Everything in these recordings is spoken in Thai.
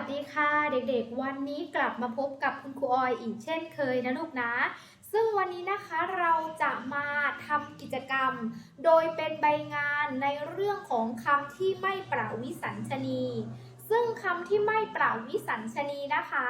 สดีค่ะเด็กๆ วันี้กลับมาพบกับคุณครูออยอีกเช่นเคยนะลูกนะ ซึ่งวันนี้นะคะเราจะมาทำกิจกรรม โดยเป็นใบงานในเรื่องของคำที่ไม่ประวิสัญชนี ซึ่งคำที่ไม่ประวิสัญชนีนะคะ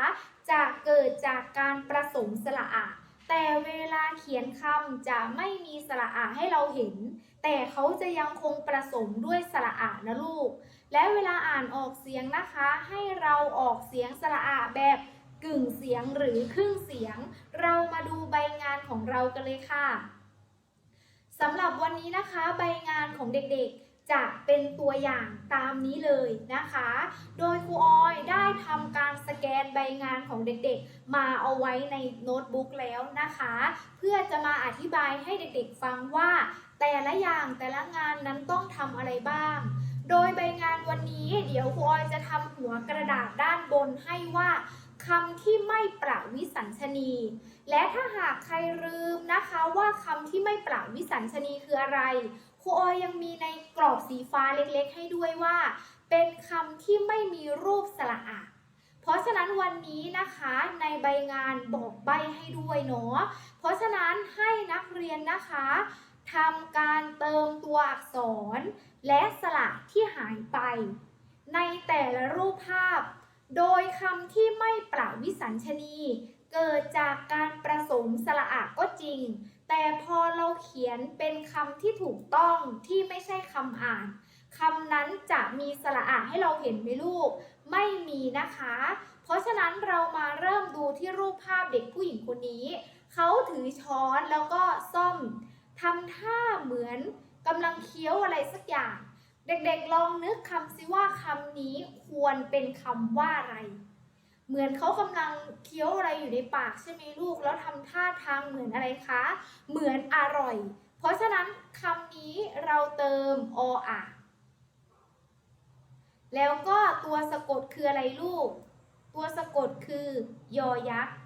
จะเกิดจากการประสมสระอะ แต่เวลาเขียนคำจะไม่มีสระอะให้เราเห็น แต่เขาจะยังคงประสมด้วยสระอะนะลูก และเวลาอ่านออกเสียงนะคะ ให้เราออกเสียงสระอะแบบกึ่งเสียงหรือครึ่งเสียง เรามาดูใบงานของเรากันเลยค่ะสำหรับวันนี้นะคะ ใบงานของเด็กๆ จะเป็นตัวอย่างตามนี้เลยนะคะ โดยครูออยได้ทำการสแกนใบงานของเด็กๆ มาเอาไว้ในโน้ตบุ๊กแล้วนะคะ เพื่อจะมาอธิบายให้เด็กๆฟังว่า แต่ละอย่างแต่ละงานนั้นต้องทำอะไรบ้าง โดยใบงานวันนี้เดี๋ยวครูออยจะทำหัวกระดาษด้านบนให้ว่าคำที่ไม่ประวิสัญชนี และถ้าหากใครลืมนะคะว่าคำที่ไม่ประวิสัญชนีคืออะไร ครูออยยังมีในกรอบสีฟ้าเล็กๆ ให้ด้วยว่า เป็นคำที่ไม่มีรูปสระอะเพราะฉะนั้นวันนี้นะคะในใบงานบอกใบให้ด้วยเนาะเพราะฉะนั้นให้นักเรียนนะคะทำการเติมตัวอักษร และสระที่หายไป ในแต่ละรูปภาพ โดยคำที่ไม่ประวิสัญชนี เกิดจากการประสมสระอะก็จริง แต่พอเราเขียนเป็นคำที่ถูกต้องที่ไม่ใช่คำอ่านคำนั้นจะมีสระอะให้เราเห็นไหมลูก ไม่มีนะคะ เพราะฉะนั้นเรามาเริ่มดูที่รูปภาพเด็กผู้หญิงคนนี้ เขาถือช้อนแล้วก็ซ่อมทำท่าเหมือนกำลังเคี้ยวอะไรสักอย่าง เด็กๆลองนึกคำซิว่าคำนี้ควรเป็นคำว่าอะไร เหมือนเขากำลังเคี้ยวอะไรอยู่ในปากใช่ไหมลูก แล้วทำท่าทางเหมือนอะไรคะ เหมือนอร่อย เพราะฉะนั้นคำนี้เราเติมออะแล้วก็ตัวสะกดคืออะไรลูก ตัวสะกดคือยอยักษ์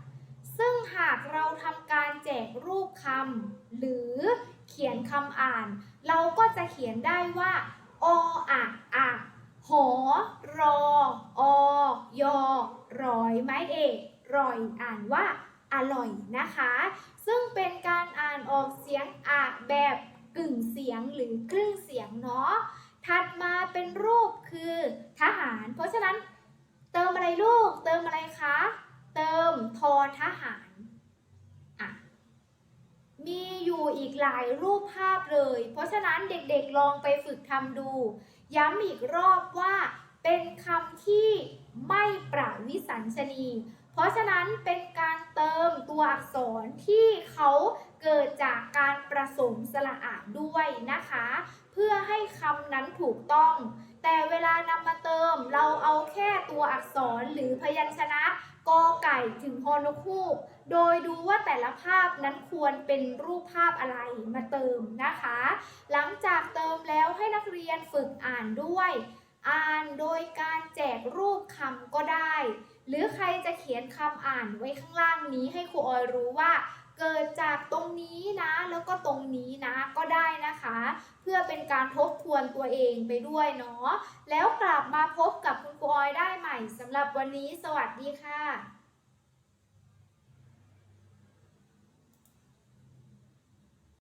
ซึ่งหากเราทำการแจกรูปคำหรือเขียนคำอ่าน เราก็จะเขียนได้ว่า ออะอะหอรออยอ รอยไม้เอกรอยอ่านว่าอร่อยนะคะ ซึ่งเป็นการอ่านออกเสียงอะแบบกึ่งเสียงหรือครึ่งเสียงเนาะถัดมาเป็นรูปคือทหาร เพราะฉะนั้น เติมอะไรลูก เติมอะไรคะ เติมทอทหารอะมีอยู่อีกหลายรูปภาพเลย เพราะฉะนั้นเด็กๆลองไปฝึกทำดู ย้ำอีกรอบว่าเป็นคำที่ ไม่ประวิสัญชนี เพราะฉะนั้นเป็นการเติมตัวอักษรที่เขาเกิดจากการประสมสระอะด้วยนะคะ เพื่อให้คำนั้นถูกต้อง แต่เวลานำมาเติมเราเอาแค่ตัวอักษรหรือพยัญชนะกอไก่ถึงฮอนกฮูก โดยดูว่าแต่ละภาพนั้นควรเป็นรูปภาพอะไรมาเติมนะคะ หลังจากเติมแล้วให้นักเรียนฝึกอ่านด้วย อ่านโดยการแจกรูปคำก็ได้ หรือใครจะเขียนคำอ่านไว้ข้างล่างนี้ให้ครูออยรู้ว่า เกิดจากตรงนี้นะ แล้วก็ตรงนี้นะก็ได้นะคะ เพื่อเป็นการทบทวนตัวเองไปด้วยเนาะแล้วกลับมาพบกับคุณครูออยได้ใหม่สำหรับวันนี้ สวัสดีค่ะ